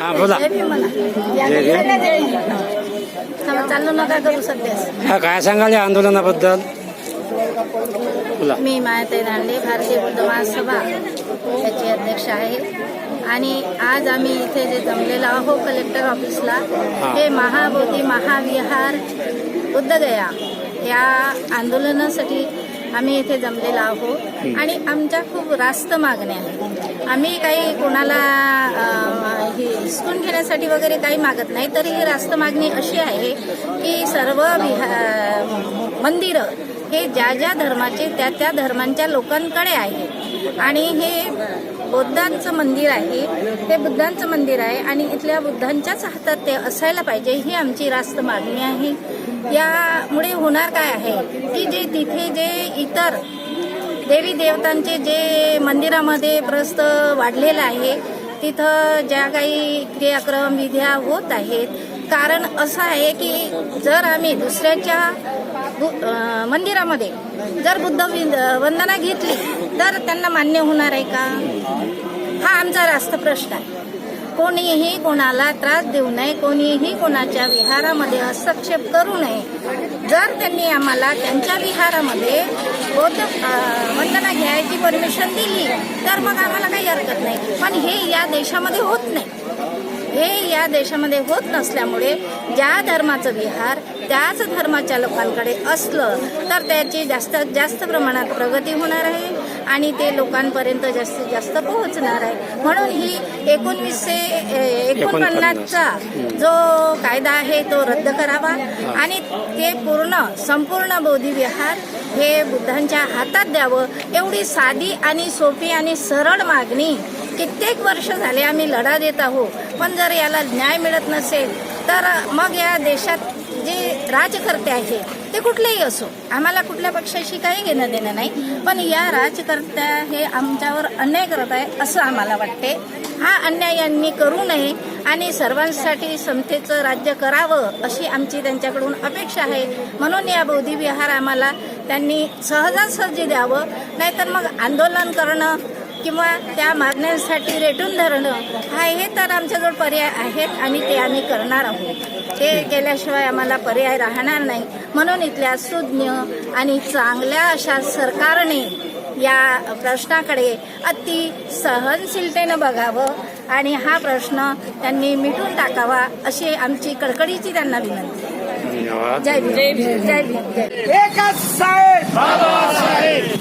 हा बोला. हे काय सांगाल या आंदोलनाबद्दल? मी मायाताई दांडे भारतीय बुद्ध महासभा याची अध्यक्ष आहे. आणि आज आम्ही इथे जे जमलेलो आहो कलेक्टर ऑफिसला हे महाबोधी महाविहार बुद्धगया या आंदोलनासाठी आम्ही इथे जमलेलो आहोत. आणि आमच्या खूप रास्त मागण्या आहेत. आम्ही काही कोणाला हे हिसकून घेण्यासाठी वगैरे काही मागत नाही तरी ही रास्त मागणी अशी आहे की सर्व विहा मंदिरं हे ज्या ज्या धर्माचे त्या त्या धर्मांच्या लोकांकडे आहे आणि हे बुद्धांचं मंदिर आहे. ते बुद्धांचं मंदिर आहे आणि इथल्या बुद्धांच्याच हातात ते असायला पाहिजे ही आमची रास्त मागणी आहे. यामुळे होणार काय आहे? की जे तिथे जे इतर देवी देवतांचे जे मंदिरामध्ये प्रस्त वाढलेलं आहे तिथं ज्या काही क्रियाक्रम विध्या होत आहेत. कारण असं आहे की जर आम्ही दुसऱ्याच्या मंदिरामध्ये. जर बुद्ध वंदना घेतली तर त्यांना मान्य होणार आहे का? हा आमचा रास्त प्रश्न आहे. कोणीही कोणाला त्रास देऊ नये कोणीही कोणाच्या विहारामध्ये हस्तक्षेप करू नये. जर त्यांनी आम्हाला त्यांच्या विहारामध्ये बौद्ध वंदना घ्यायची परमिशन दिली तर मग आम्हाला काही हरकत नाही. पण हे या देशामध्ये होत नाही. हे या देशामध्ये होत नसल्यामुळे ज्या धर्माचं विहार त्याच धर्माच्या लोकांकडे असलं तर त्याची जास्तीत जास्त प्रमाणात प्रगती होणार आहे आणि ते लोकांपर्यंत जास्तीत जास्त पोहोचणार आहे. म्हणून ही एकोणवीसशे एकोणपन्नासचा जो कायदा आहे तो रद्द करावा आणि ते पूर्ण संपूर्ण बौद्धी विहार हे बुद्धांच्या हातात द्यावं. एवढी साधी आणि सोपी आणि सरळ मागणी कित्येक वर्ष झाले आम्ही लढा देत आहोत. पण जर याला न्याय मिळत नसेल तर मग या देशात जे राजकर्ते आहे ते कुठलेही असो आम्हाला कुठल्या पक्षाशी काही घेणं देणं नाही पण या राजकर्त्या हे आमच्यावर अन्याय करत आहे असं आम्हाला वाटते. हा अन्याय यांनी करू नये आणि सर्वांसाठी समतेचं राज्य करावं अशी आमची त्यांच्याकडून अपेक्षा आहे. म्हणून या बौद्धी विहार आम्हाला त्यांनी सहजासहजी द्यावं नाहीतर मग आंदोलन करणं किंवा त्या मागण्यांसाठी रेटून धरणं हा हे तर आमच्याजवळ पर्याय आहेत आणि ते आम्ही करणार आहोत. ते केल्याशिवाय आम्हाला पर्याय राहणार नाही. म्हणून इथल्या सुज्ञ आणि चांगल्या अशा सरकारने या प्रश्नाकडे अति सहनशीलतेनं बघावं आणि हा प्रश्न त्यांनी मिटून टाकावा अशी आमची कळकळीची त्यांना विनंती. जय भीम. जय भीम. जय भीम. एकच साहेब.